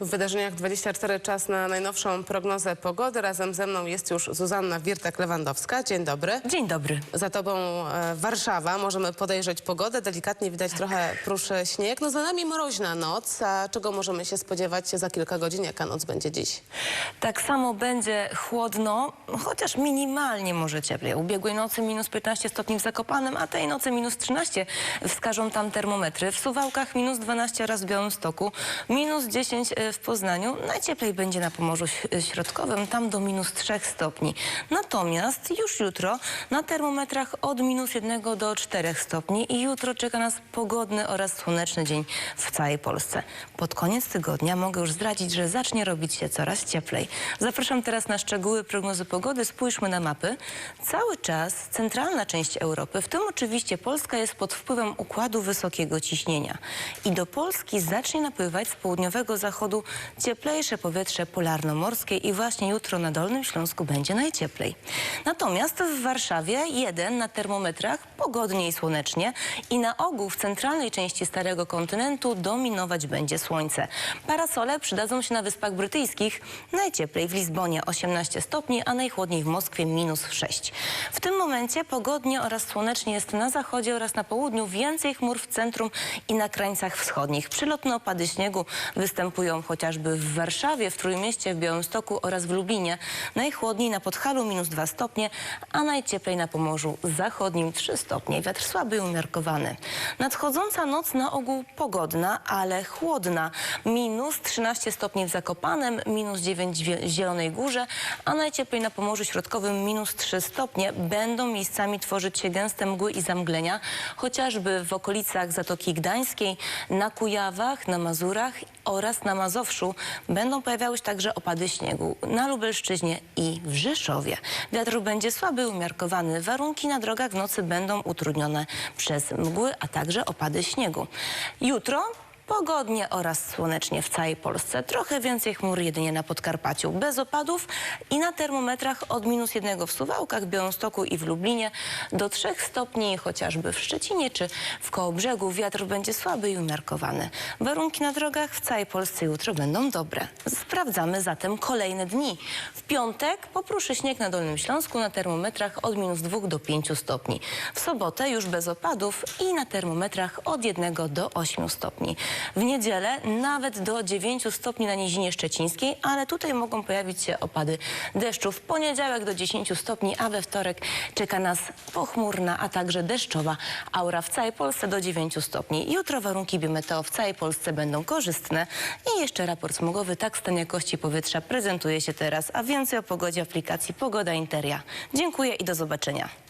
W wydarzeniach 24 czas na najnowszą prognozę pogody. Razem ze mną jest już Zuzanna Wirtek-Lewandowska. Dzień dobry. Dzień dobry. Za tobą e, Warszawa. Możemy podejrzeć pogodę. Delikatnie widać trochę pruszy śnieg. No za nami mroźna noc. A czego możemy się spodziewać za kilka godzin? Jaka noc będzie dziś? Tak samo będzie chłodno, chociaż minimalnie może cieplej. Ubiegłej nocy minus 15 stopni w Zakopanem, a tej nocy minus 13 wskażą tam termometry. W Suwałkach minus 12 oraz w Białymstoku, minus 10 w Poznaniu. Najcieplej będzie na Pomorzu Środkowym, tam do minus 3 stopni. Natomiast już jutro na termometrach od minus 1 do 4 stopni i jutro czeka nas pogodny oraz słoneczny dzień w całej Polsce. Pod koniec tygodnia mogę już zdradzić, że zacznie robić się coraz cieplej. Zapraszam teraz na szczegóły prognozy pogody. Spójrzmy na mapy. Cały czas centralna część Europy, w tym oczywiście Polska, jest pod wpływem układu wysokiego ciśnienia. I do Polski zacznie napływać z południowego zachodu cieplejsze powietrze polarnomorskie i właśnie jutro na Dolnym Śląsku będzie najcieplej. Natomiast w Warszawie jeden na termometrach pogodnie i słonecznie i na ogół w centralnej części Starego Kontynentu dominować będzie słońce. Parasole przydadzą się na Wyspach Brytyjskich. Najcieplej w Lizbonie 18 stopni, a najchłodniej w Moskwie minus 6. W tym momencie pogodnie oraz słonecznie jest na zachodzie oraz na południu. Więcej chmur w centrum i na krańcach wschodnich. Przylotne opady śniegu występują chociażby w Warszawie, w Trójmieście, w Białymstoku oraz w Lublinie. Najchłodniej na Podhalu minus 2 stopnie, a najcieplej na Pomorzu Zachodnim 3 stopnie. Wiatr słaby i umiarkowany. Nadchodząca noc na ogół pogodna, ale chłodna. Minus 13 stopni w Zakopanem, minus 9 w Zielonej Górze, a najcieplej na Pomorzu Środkowym minus 3 stopnie. Będą miejscami tworzyć się gęste mgły i zamglenia, chociażby w okolicach Zatoki Gdańskiej, na Kujawach, na Mazurach oraz na Mazowszu będą pojawiały się także opady śniegu na Lubelszczyźnie i w Rzeszowie. Wiatr będzie słaby, umiarkowany. Warunki na drogach w nocy będą utrudnione przez mgły, a także opady śniegu. Jutro Pogodnie oraz słonecznie w całej Polsce. Trochę więcej chmur jedynie na Podkarpaciu. Bez opadów i na termometrach od minus jednego w Suwałkach, Białymstoku i w Lublinie do 3 stopni chociażby w Szczecinie czy w Kołobrzegu. Wiatr będzie słaby i umiarkowany. Warunki na drogach w całej Polsce jutro będą dobre. Sprawdzamy zatem kolejne dni. W piątek popruszy śnieg na Dolnym Śląsku na termometrach od minus 2 do 5 stopni. W sobotę już bez opadów i na termometrach od 1 do 8 stopni. W niedzielę nawet do 9 stopni na Nizinie Szczecińskiej, ale tutaj mogą pojawić się opady deszczu. W poniedziałek do 10 stopni, a we wtorek czeka nas pochmurna, a także deszczowa aura w całej Polsce do 9 stopni. Jutro warunki biometeo w całej Polsce będą korzystne i jeszcze raport smogowy, tak stan jakości powietrza prezentuje się teraz, a więcej o pogodzie aplikacji Pogoda Interia. Dziękuję i do zobaczenia.